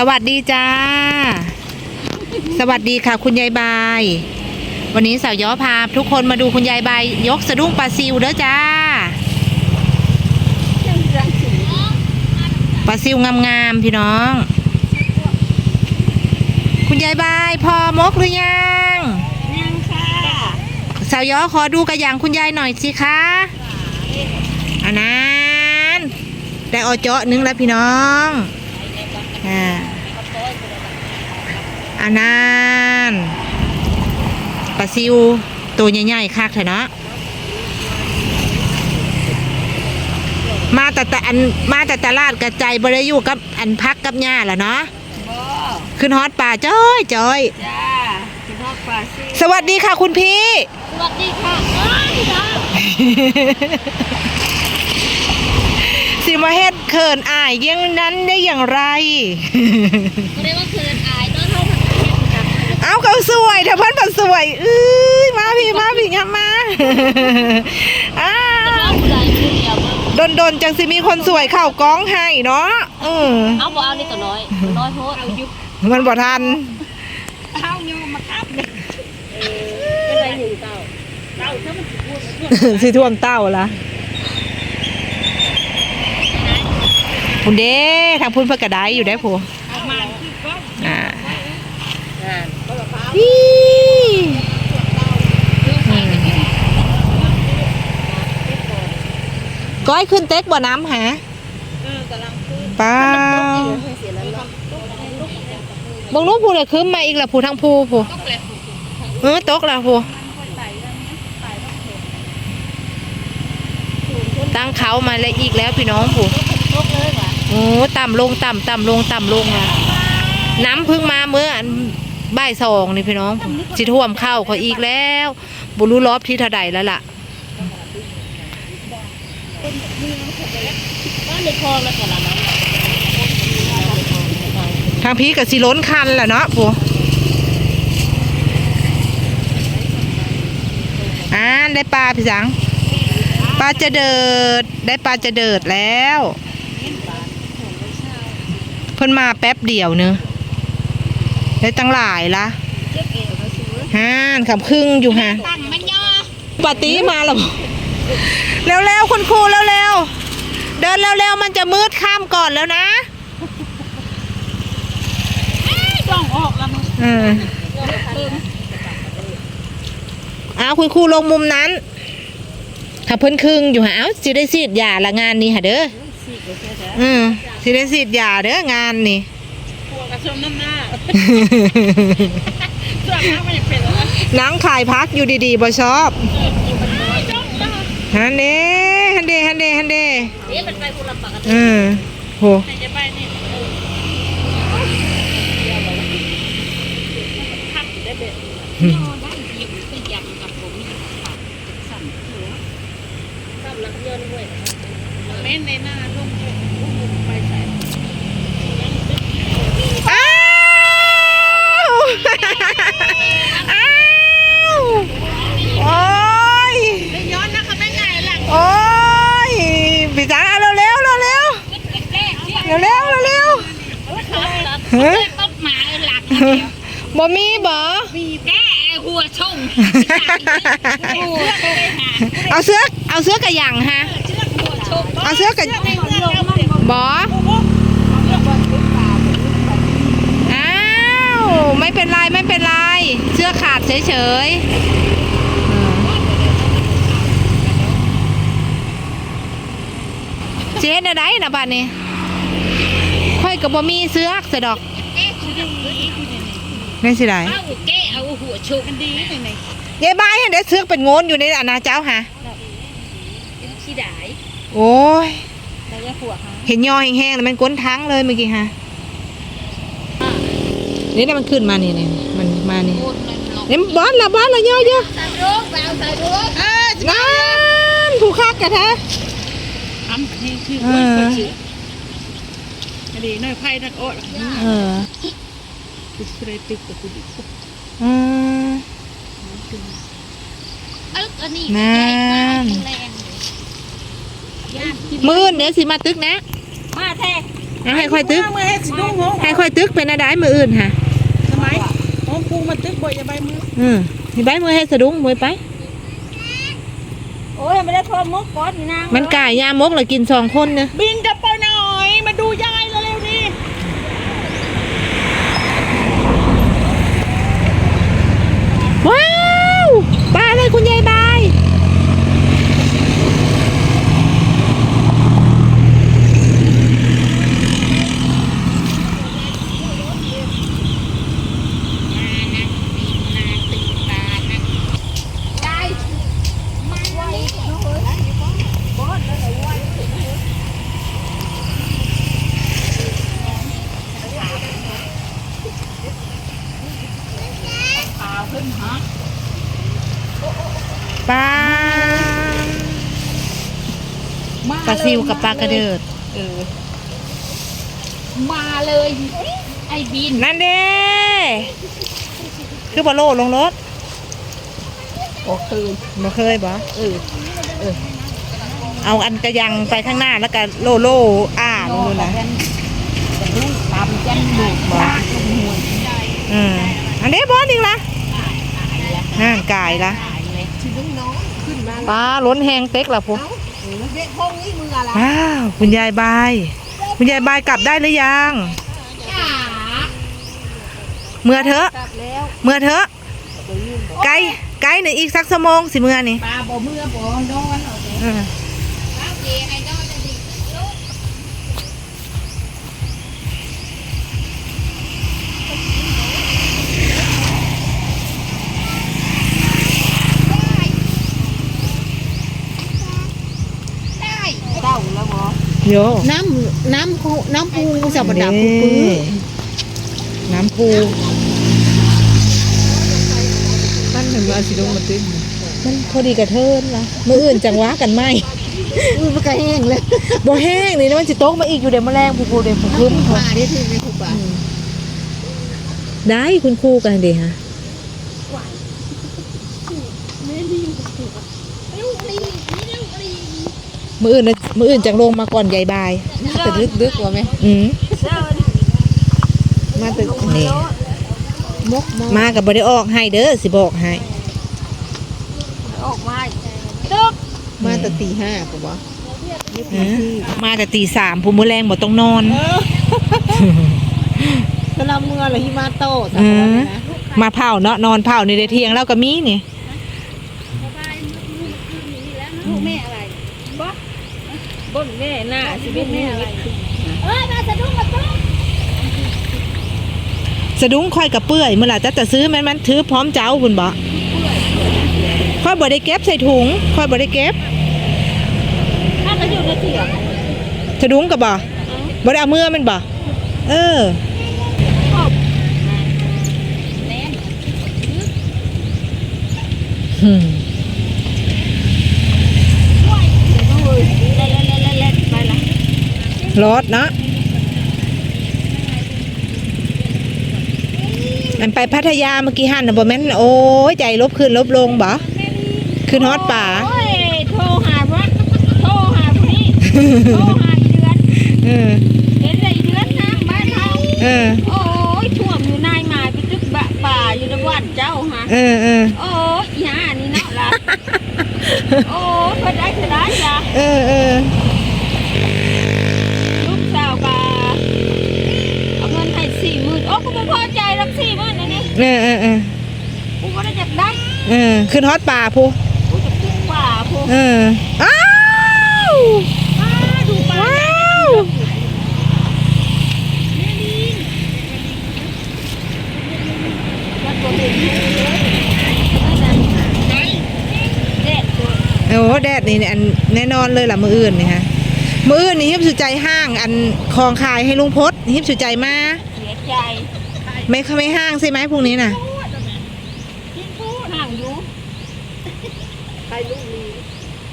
สวัสดีจ้า สวัสดีค่ะ คุณยายบาย วันนี้สาวย้อพาทุกคนมาดูคุณยายบาย ยกสะดุ้งปลาซิวเด้อจ้าปลาซิวงามๆพี่น้อง คุณยายบายพอมกหรือยังยังค่ะสาวย้อขอดูกระอย่างคุณยายหน่อยสิคะอันนั้นได้ออเจาะนึงแล้วพี่น้อง อ่าอันนั้นปลาซิวตัวใหญ่ๆคักเถอะเนาะมาแต่แต่อันมาแต่ตลาดกระจายบริอยู่กับอันพักกับหญ้าแหละเนาะบอขึ้นฮอตป่าจ้อยจ้อยจ้าสิพ่อปลาซิสวัสดีค่ะคุณพี่ สวัสดีค่ะอ้าวจ้าสิมาเฮ็ด เขินอายเยี่ยงนั้นได้อย่างไร เรียกว่าเคินอายเนาะเท่าพันเทศกับเอาเขาสวยถ้าเพิ่นบ่สวยเอ้ยมาพี่มาพี่งับมาอ้าน้องผู้ใดผู้เดียวเบิ่งดนดนๆจังสิมีคนสวยเข้ากองให้เนาะเออเอาบ่เอานี่ตัวน้อยตัวน้อยโพดเอายุบมันบ่ทัน เอาโยมมาครับเนี่ยเออเป็นไรหนึ่งเต้าเต้าถ้ามันสิพูดมันพูดสิท่วมเต้าละ พุ่นเด้ทางพุ่นเพิ่นก็ได้อยู่ได้ผู้เอามาคือก็อ่าอ่านี่ก้อยขึ้นเต็กบ่น้ำหาเออกำลังพูดป้าเสียแล้วเนาะบางนู้นผู้เลยคืมมาอีกละผู้ทั้งผู้ผู้ก็แปลกเออตกละผู้ตั้งเขามาเลยอีกแล้วพี่น้องผู้ตกเลยว่ะ โอ้ต่ำลงต่ำต่ำลงต่ำลงอะน้ำเพึ่งมาเมื่ออันบ่ายสองนี่พี่น้องผู้สิท่วมเข้าเขาอีกแล้วบุรู้รอบที่เท่าใดแล้วล่ะทางพีกับสิล้นคันแหละเนาะปูอ่าได้ปลาพี่สังปลาจะเดิด ได้ปลาจะเดิดแล้ว เพิ่นมาแป๊บเดียวเนอะได้ตั้งหลายละเจ๊เก๋มาซื้อฮ่านคำครึ่งอยู่ฮะตั้งมันย่อปาตีมาแล้วเร็วๆคุณครูเร็วๆเดินเร็วๆมันจะมืดข้ามก่อนแล้วนะต้องออกแล้วมึงเออเอาคุณครูลงมุมนั้นถ้าเพิ่นครึ่งอยู่หาเอาสิได้สีดยาละงานนี้ค่ะเด้อสี่ก็แค่แต่อืม สิได้สีดยาเด้องานนี่พวกกระชมน้ำหน้าส่วนมากมันจะเป็นอะไรนังขายพักอยู่ดีๆบ่ชอบฮันเด้ฮันเด้ฮันเด้ฮันเด้เอ๊ะมันไปคนละปกติอืมโหไหนจะไปนี่ทักได้เบ็ดย่อได้ยิบไปยำกับผมปากสั่นหัวซ้ำลักเยินด้วยเม้นในหน้าลุ่มไปใส่ อ้าวอ้าวโอ้ย ไม่ย้อนนะคะแม่ไงหลัง โอ้ยพี่จ๋าเอาเร็วๆเร็ว แรกๆเนี่ย ๆเร็วๆเร็ว เฮ้ยต้นไม้หลักเดียว ๆบ่ มีบ่มีแก้หัวชงหัวชงหาเอาเสื้อเอาเสื้อกระหยังฮะเชือกหัวชงเอาเสื้อกระในหัวชงบออ้าวไม่เป็นไรไม่เป็นไรเสื้อขาดเฉยๆเจ๊นะได้นะบ้านนี้ค่อยกับบ่มีเสื้อสะดอกเอ๊ะชุด นี้นี่สิได้เอาแก้เอาหัวชงกันดีเลยไหนยายบายเห็นได้เสื้อเป็นโงนอยู่ในอนาเจ้าฮะเป็นขี้ดายโอ้ยแล้วก็หัวเขาเห็นยอแห้งๆแล้วมันก้นทั้งเลยเมื่อกี้ฮะนี่นะมันขึ้นมานี่นี่มันมานี่โคตรมันหลอกนี่บอสละบอสละเยอะเยอะใส่รูปแล้วใส่รูปเออนั่นผู้คักกะแท้ทำนี่คือเอออันนี้น้อยไพ่นักโอ๊ตเออ คืออะไรตึกกับกูดิอืมเอออันนี้นั่นแรงเลยย่านที่มื่นเดี๋ยวสิมาตึกนะ มาแท้อะให้ค่อยตึกเมื่อให้สิดุ้งโหให้ค่อยตึกเป็นอะไรมืออื่นค่ะทำไมโอ้ปูมาตึกบ่อยอย่าใบมืออืมนี่ใบมือให้สะดุ้งมือไปโอ้ยไม่ได้โทรมุกก้อนนี่นางมันก่ายยามกเลยกินสองคนเนี่ยบินกลับไปหน่อย มาดูยายเร็วๆนี่ ว้าวปลาอะไรคุณยายบาย ขาขึ้นฮะ ปลา มา ปลาซิวกับปลากระเดิดเออมาเลย ไอ้บิน นั่นเด้คือบอโลลงรถโอเคบ่เคยบ่เออเอาอันกระยังไปข้างหน้าแล้วก็โลโลอ้าลงดูนะจะดูตามจันหมูกบ่ลงหัวอืมอันนี้บอสอีกละนั่นกายละตายเลยปลาล้นแหงเต็กละพวก เด็กพงนี่มืออะไรว้าวคุณยายบาย คุณยายบายกลับได้หรือยังจ้าเมื่อเถอะกลับแล้วเมื่อเถอะไกลไกลหนึ่งอีกสักชั่วโมงสิเมื่อนี่ปลาบ่เมื่อบ่นอนเอาเด้อื โยน้ำน้ำคูน้ำปูสับดับนี่ปื้อน้ำพูมันถึงมาสิลงมาตึ้งมันพอดีกระเทินละมืออื่นจังหวะกันไหมอุ้ยมันก็แห้งเลยบ่แห้งนี่นะมันจะโต๊กมาอีกอยู่เดี๋ยวแมลงผูๆเดี๋ยวผูคึ้มปลาได้ถึงในคูปลาได้คุณครูกันเดีฮะมื ออื่นน่ะมืออื่นจังลงมาก่อนยายบายจะดึกดึกว่าไหมอืมมาตึกนี่มกมกมากับบริออกให้เด้อสิบอกให้ออกมาตึกมาแต่ตีห้าปะวะอืมมาแต่ตีสามผู้มือแรงบ่ต้องนอน สลับเมื่อเลยฮิมาโต้แต่อืว่ามนะมาเผาเนาะนอนเผาในเดเที่ยงแล้วก็มีนี่ ลูกแม่อะไรบ่ บนแม่หน้าชีวิตแม่อะไรเอ้ยมาสะดุ้งมาตุ้งสะดุ้งค่อยกับเปื่อยเมื่อไหร่จะจะซื้อแมันมันถือพร้อมเจ้าคุณบ่ค่อยบ่ได้เก็บใส่ถุงค่อยบ่ได้เก็บถ้าก็อยู่ในเถียงสะดุ้งกับบ่บ่ได้เอามือมันบ่เออแน่หืม ต้องเลยเล่นเล่นเล่นเล่นไปละ รถเนาะอันไปพัทยาเมื่อกี้หันน่ะบ่แม่นโอ้ยใจลบขึ้นลบลงบ่ขึ้นฮอดป่าโอ้ยโทรหาวัดโทรหาผู้นี้โทรหาอีเดือนเออเห็นเลยอีเดือนนะบ้านเราเออโอ้ยท่วมอยู่นายหมายไปตึกบะป่าอยู่ในวัดเจ้าฮะเออเออโอ้ยอีห่านี่เนาะล่ะโอ้ยเพิ่นได้จะได้ล่ะเออเออ สี่หมื่นโอ้กูไม่พอใจรักสี่หมื่นอันนี้เออเออเออกูก็ได้จากได้เออขึ้นฮอตป่าพูกูจะตึกป่าพวกเอออ้าวป้าดูป่าว้าววัดตัวเองเลยเด็ดตัวโอ้แดดนี่อันแน่นอนเลยล่ะมืออื่นนี่ฮะ มืออื่นนี่ฮิบสุใจห้างอันคลองคายให้ลุงพศฮิบสุใจมาเสียใจไม่ไม่ห้างใช่ไหมพวกนี้น่ะยิ่งพูดห่างอยู่ไปลูกลี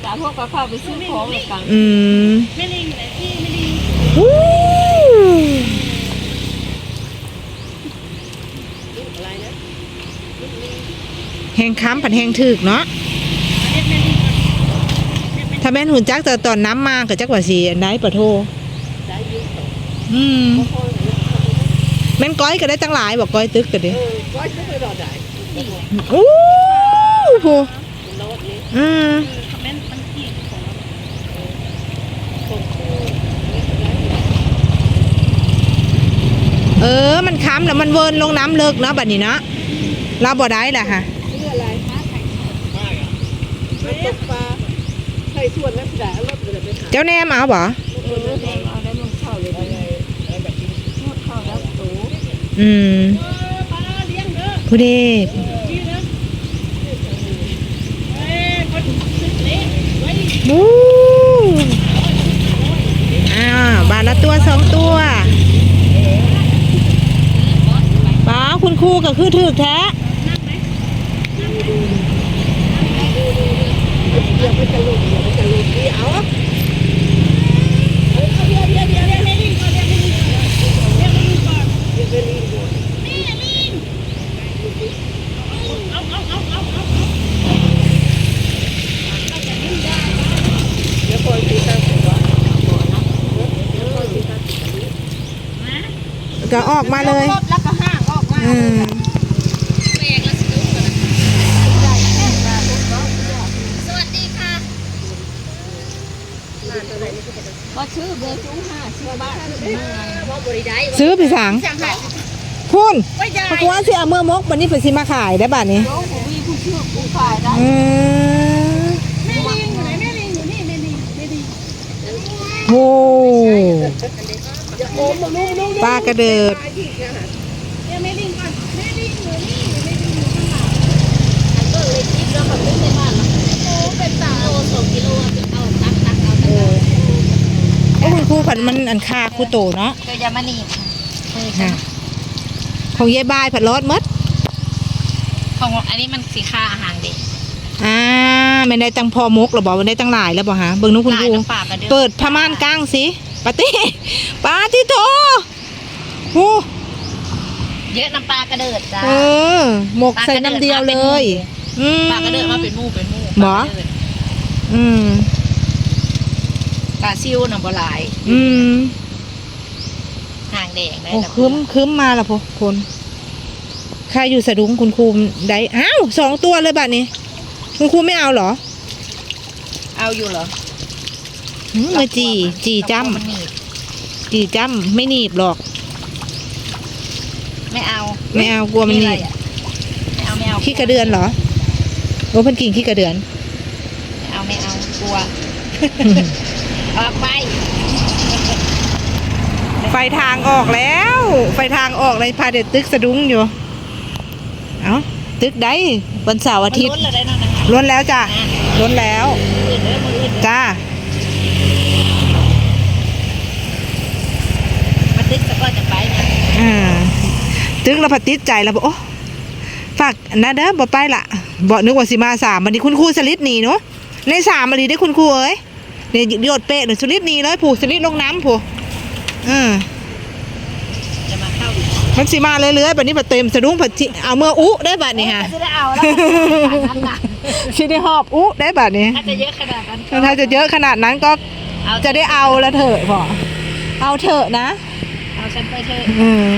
แต่พวกก็เข้าไปซื้อของเลยกันอืมไม่ลิงไหนพี่ไม่ลิงวู้แหงค้ำผัดแหงถึกเนาะถ้าแม่นหุ่นจักแต่ตอนน้ำมากับจักว่าสีอันได้ปะโทอืมแม่นก้อยก็ได้ตั้งหลายบอกก้อยตึกก็ดิเออก้อยจะไปรอได้โอ้โหโน้ตนี้อืมคอมเมนต์มันขี้ของส่งคู่เออ มันค้ำแล้วมันเวิร์นลงน้ำเลิกเนาะบัดนี้เนาะเราบ่ได้แหละค่ะ ชื่ออะไรมันตกปลา ใส่ส่วนนั้นแหละรถเลยไปหาเจ้าแนมเอาบ่เออเอาได้มันเข้าเลยนวดเข้าแล้วตูอืมปลาเลี้ยงเด้อผู้เด็กนี่นะเอ้ยคนสึกเละไว้บูอ้าวบาทละตัวสองตัวป้าคุณครูก็คือถือแท้เดี๋ยวมันจะหลุดเดี๋ยวมันจะหลุดเดี๋ยวเดี๋ยวเดี๋ยวเดี๋ยวเดี๋ยวเรียกลิง ก่อนเรียกลิงก่อนเรียกลิงก่อน เดี๋ยวจะรีบหมด แม่ลิงเอาเอา ซื้อไปสังจังหวัดคุณไม่ได้เพราะว่าสิเอาเมื่อมกวันนี้เพิ่นสิมาขายได้บัดนี้โยมผมมีผู้ชื่อผู้ขายได้อืมแม่ลิงอยู่ไหนแม่ลิงอยู่นี่แม่ลิงแม่ลิงโอ้โอ้มาลูกลูกปลากระเดิดตายที่เนี่ยฮะเดี๋ยวแม่ลิงก่อนแม่ลิงอยู่นี่แม่ลิงอยู่ข้างหลังอันก็เลยคิดแล้วแบบไม่ได้บ้านหรอกโอ้เป็นสามโลสองกิโลเอาตักตักเอาตัก โอ้คุณครูผัดมันอันคาครูโตเนาะเดี๋ยวยามานีค่ะของยายบายผัดรสมดของอันนี้มันสีค่าอาหารเด็กอ่าไม่ได้ตั้งพอมกหรอบอกว่าได้ตั้งหลายแล้วบ่ฮะเบิ่งนู้นคุณครูน้ำปลากันเด้อเปิดผ้าม่านกลางสิปาตี้ปาติโตโอ้เยอะน้ำปลากระเดิดจ้าเออหมกใส่น้ำเดียวเลยอืมปลากระเดิดมาเป็นหมู่เป็นหมู่หรออืมปลาซิวน่ะบ่หลายอืมห่างแดงได้โอ้แต่คืมคืมมาและพอคนใครอยู่สะดุ้งคุณครูได้อ้าวสองตัวเลยบัดนี้ คุณครูไม่เอาเหรอเอาอยู่เหรอหืมมาจีจีจ้มันหนีบำจีจ้ำไม่หนีบหรอก ไม่เอาไม่เอากลัวมันหนีอะไรบอะไม่เอาไม่เอาขี้กระเดือนเหรอโอ้เพันกิ่งขี้กระเดือน ไม่เอาไม่เอากลัว ออกไป ไฟทางออกแล้ว ไฟทางออกเลยพาเด็ดตึกสะดุ้งอยู่ เอาตึกได้วันเสาร์อาทิตย์มันล้นเลยได้นั่นนะคะล้นแล้วจ้ะล้นแล้วมืออื่นเด้อมืออื่นจ้ามาตึกแล้วก็จะไปนะอ่าตึกเราพัดติดใจแล้วบอกโอ้ฝากอันนะเด้อบ่ไปละบอกนึกว่าสิมาสามวันนี้คุณครูสลิดหนีเนาะในสามวันนี้ได้คุณครูเอ้ย เนี่ยโยดเป๊ะหนึ่งสลิดหนีเลยผูกสลิดลงน้ำผูกอืมจะมาเข้าอีกมันสิมาเรื่อยๆแบบนี้แบบเต็มสะดุ้งผัดจิเอาเมื่ออุได้บัดนี้ฮะจะได้เอาแล้วนั้นน่ะสิได้หอบอุได้บัดนี้ถ้าจะเยอะขนาดนั้นก็ถ้าจะเยอะขนาดนั้นก็เอาจะได้เอาแล้วเถอะพอเอาเถอะนะ เอาฉันไปเถอะอืม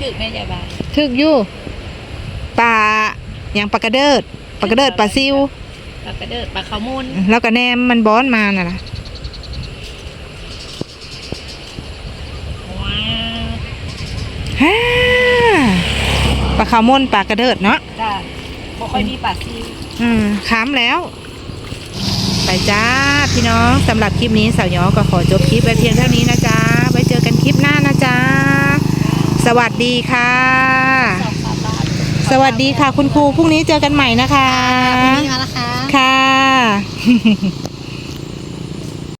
ถึกแม่ใหญ่บ้านถึกอยู่ปลาอย่างปลากระเดิด ปลากระเดิดปลาซิวปลากระเดิดปลาขาวมูลแล้วก็แนมมันบ้อนมาน่ะล่ะว้าวฮ่าปลาขาวม่นปลากระเดิดเนาะจ้าบ่ค่อยมีปลาซิวอืมค้ามแล้วไปจ้าพี่น้องสำหรับคลิปนี้สาวยอก็ขอจบคลิปไว้เพียงเท่านี้นะจ๊ะไว้เจอกันคลิปหน้านะจ๊ะสวัสดีค่ะ สองสามบาท สวัสดีค่ะคุณครูพรุ่งนี้เจอกันใหม่นะคะวันนี้มาแล้วค่ะค่ะ